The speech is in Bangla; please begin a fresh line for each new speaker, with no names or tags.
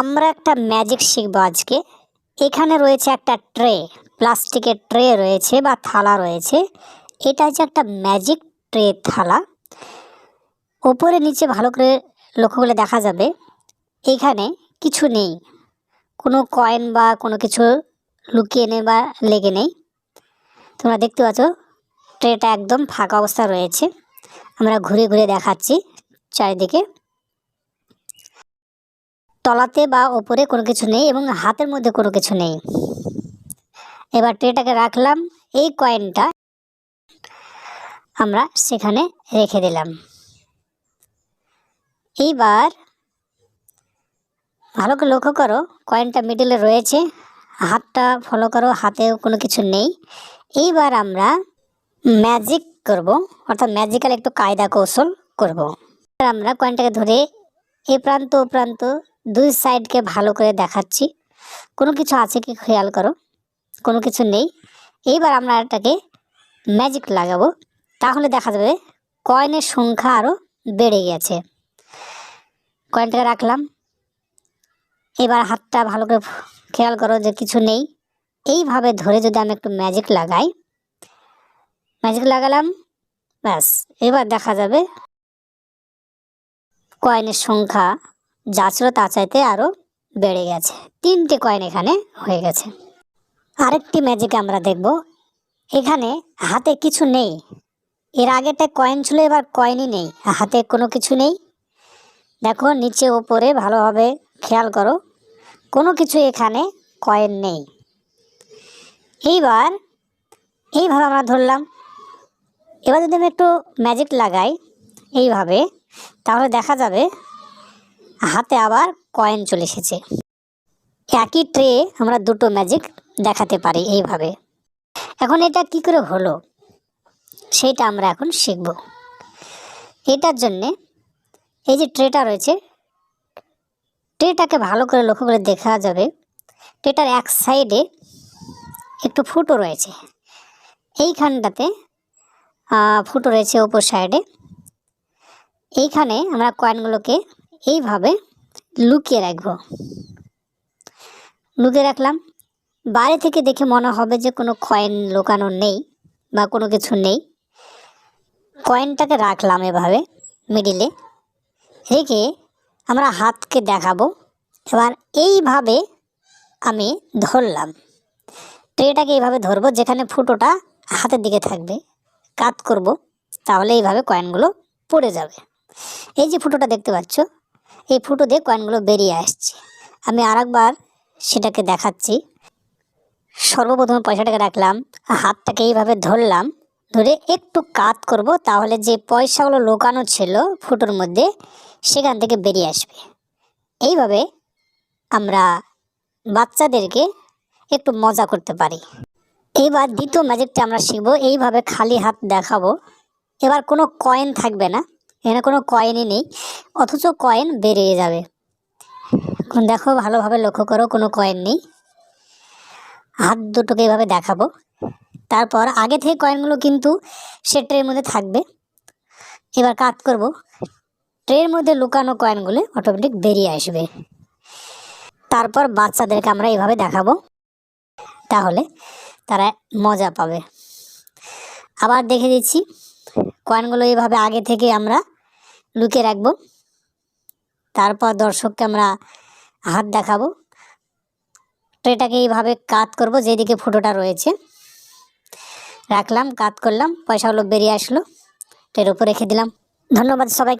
আমরা একটা ম্যাজিক শিখব আজকে। এখানে রয়েছে একটা ট্রে প্লাস্টিকের ট্রে রয়েছে বা থালা রয়েছে। এটা হচ্ছে একটা ম্যাজিক ট্রে থালা। ওপরে নিচে ভালো করে লক্ষ্য করলে দেখা যাবে, এখানে কিছু নেই। কোনো কয়েন বা কোনো কিছু লুকিয়ে নেই বা লেগে নেই। তোমরা দেখতে পাচ্ছ ট্রেটা একদম ফাঁকা অবস্থা রয়েছে। আমরা ঘুরে ঘুরে দেখাচ্ছি চারিদিকে। তলাতে বা ওপরে কোনো কিছু নেই এবং হাতের মধ্যে কোনো কিছু নেই। এবার ট্রেটাকে রাখলাম, এই কয়েনটা আমরা সেখানে রেখে দিলাম। এইবার ভালো করে লক্ষ্য করো, কয়েনটা মিডিলে রয়েছে, হাতটা ফলো করো, হাতেও কোনো কিছু নেই। এইবার আমরা ম্যাজিক করব, অর্থাৎ ম্যাজিক্যাল একটু কায়দা কৌশল করব। আমরা কয়েনটাকে ধরে এ প্রান্ত ও প্রান্ত দুই সাইডকে ভালো করে দেখাচ্ছি। কোনো কিছু আছে কি খেয়াল করো? কোনো কিছু নেই। এইবার আমরা এটাকে ম্যাজিক লাগাবো। তাহলে দেখা যাবে কয়েনের সংখ্যা আরও বেড়ে গেছে। কয়েনটাকে রাখলাম। এবার হাতটা ভালো করে খেয়াল করো যে কিছু নেই। এইভাবে ধরে যদি আমি একটু ম্যাজিক লাগাই ম্যাজিক লাগালাম, ব্যাস। এবার দেখা যাবে কয়েনের সংখ্যা যা ছিল তা চাইতে আরও বেড়ে গেছে। তিনটে কয়েন এখানে হয়ে গেছে। আরেকটি ম্যাজিক আমরা দেখব। এখানে হাতে কিছু নেই। এর আগেটা কয়েন ছিল, এবার কয়েনই নেই। হাতে কোনো কিছু নেই। দেখো, নিচে ওপরে ভালোভাবে খেয়াল করো। কোনো কিছু এখানে কয়েন নেই। এইবার এইভাবে আমরা ধরলাম। এবার যদি আমি একটু ম্যাজিক লাগাই এইভাবে, তাহলে দেখা যাবে হাতে আবার কয়েন চলে এসেছে। একই ট্রে আমরা দুটো ম্যাজিক দেখাতে পারি এইভাবে। এখন এটা কি করে হলো? সেটা আমরা এখন শিখব। এটার জন্যে এই যে ট্রেটা রয়েছে ট্রেটাকে ভালো করে লক্ষ্য করে দেখা যাবে। ট্রেটার এক সাইডে একটু ফুটো রয়েছে। এইখানটাতে ফুটো রয়েছে ওপর সাইডে এইখানে আমরা কয়েনগুলোকে এইভাবে লুকিয়ে রাখব। লুকিয়ে রাখলাম। বাইরে থেকে দেখে মনে হবে যে কোনো কয়েন লুকানো নেই বা কোনো কিছু নেই। কয়েনটাকে রাখলাম এভাবে মিডিলে রেখে আমরা হাতকে দেখাবো। এবার এইভাবে আমি ধরলাম। ট্রেটাকে এইভাবে ধরবো যেখানে ফুটোটা হাতের দিকে থাকবে। কাত করব, তাহলে এইভাবে কয়েনগুলো পড়ে যাবে। এই যে ফুটোটা দেখতে পাচ্ছ এই ফুটো দিয়ে কয়েনগুলো বেরিয়ে আসছে। আমি আরেকবার সেটাকে দেখাচ্ছি। সর্বপ্রথমে পয়সাটাকে রাখলাম, হাতটাকে এইভাবে ধরলাম, ধরে একটু কাত করব তাহলে যে পয়সাগুলো লোকানো ছিল ফুটোর মধ্যে সেখান থেকে বেরিয়ে আসবে। এইভাবে আমরা বাচ্চাদেরকে একটু মজা করতে পারি। এইবার দ্বিতীয় ম্যাজিকটা আমরা শিখব, এইভাবে খালি হাত দেখাবো। এবার কোনো কয়েন থাকবে না এখানে কোনো কয়েনই নেই, অথচ কয়েন বেরিয়ে যাবে। এখন দেখো, ভালোভাবে লক্ষ্য করো, কোনো কয়েন নেই। হাত দুটোকে এভাবে দেখাবো। তারপর আগে থেকে কয়েনগুলো কিন্তু সে ট্রের মধ্যে থাকবে। এবার কাত করব ট্রের মধ্যে লুকানো কয়েনগুলো অটোমেটিক বেরিয়ে আসবে। তারপর বাচ্চাদেরকে আমরা এভাবে দেখাবো, তাহলে তারা মজা পাবে। আবার দেখে দিচ্ছি কয়েনগুলো এইভাবে আগে থেকে আমরা লুকিয়ে রাখব। তারপর দর্শককে আমরা হাত দেখাবো। ট্রেটাকে এইভাবে কাত করব, যেদিকে ফুটোটা রয়েছে। রাখলাম, কাত করলাম পয়সাগুলো বেরিয়ে আসলো। ট্রের উপর রেখে দিলাম। ধন্যবাদ সবাই